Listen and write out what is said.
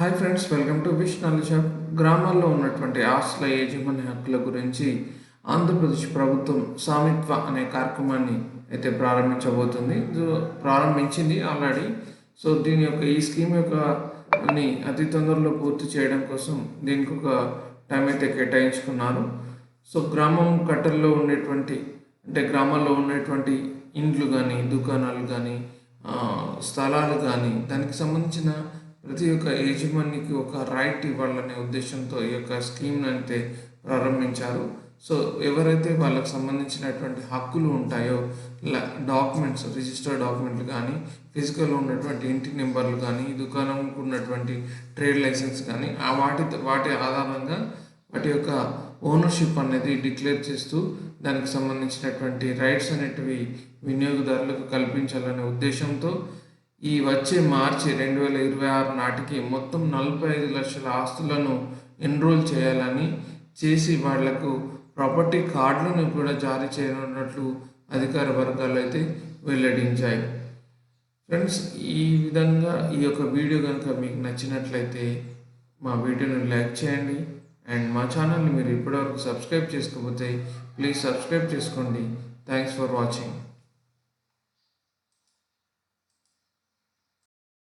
Hi friends welcome to wish knowledge గ్రామాల్లో ఉన్నటువంటి ఆస్తుల యజమాని హక్కుల గురించి ఆంధ్రప్రదేశ్ ప్రభుత్వం సామిత్వ అనే కార్యక్రమాన్ని అయితే ప్రారంభించబోతుంది. ప్రారంభించింది ఆల్రెడీ సో దీని యొక్క ఈ స్కీమ్ యొక్క ని అతి తొందరలో పూర్తి చేయడం కోసం దీనికి ఒక టైం అయితే కేటాయించుకున్నారు. సో గ్రామం కట్టల్లో ఉండేటువంటి అంటే గ్రామాల్లో ఉన్నటువంటి ఇండ్లు కానీ దుకాణాలు కానీ స్థలాలు కానీ దానికి సంబంధించిన ప్రతి ఒక్క యజమానికి ఒక రైట్ ఇవ్వాలనే ఉద్దేశంతో ఈ యొక్క స్కీమ్ని అయితే ప్రారంభించారు. సో ఎవరైతే వాళ్ళకు సంబంధించినటువంటి హక్కులు ఉంటాయో డాక్యుమెంట్స్ రిజిస్టర్ డాక్యుమెంట్లు కానీ ఫిజికల్ ఉన్నటువంటి ఇంటి నెంబర్లు కానీ దుకాణంకు ఉన్నటువంటి ట్రేడ్ లైసెన్స్ కానీ ఆ వాటి వాటి ఆధారంగా వాటి యొక్క ఓనర్షిప్ అనేది డిక్లేర్ చేస్తూ దానికి సంబంధించినటువంటి రైట్స్ అనేటివి వినియోగదారులకు కల్పించాలనే ఉద్దేశంతో ఈ వచ్చే మార్చి రెండు వేల ఇరవై ఆరు నాటికి మొత్తం నలభై ఐదు లక్షల ఆస్తులను ఎన్రోల్ చేయాలని చేసి వాళ్ళకు ప్రాపర్టీ కార్డులను కూడా జారీ చేయనున్నట్లు అధికార వర్గాలు అయితే వెల్లడించాయి. ఫ్రెండ్స్ ఈ విధంగా ఈ యొక్క వీడియో కనుక మీకు నచ్చినట్లయితే మా వీడియోని లైక్ చేయండి అండ్ మా ఛానల్ని మీరు ఇప్పటివరకు సబ్స్క్రైబ్ చేసుకోకపోతే ప్లీజ్ సబ్స్క్రైబ్ చేసుకోండి. Thanks for watching.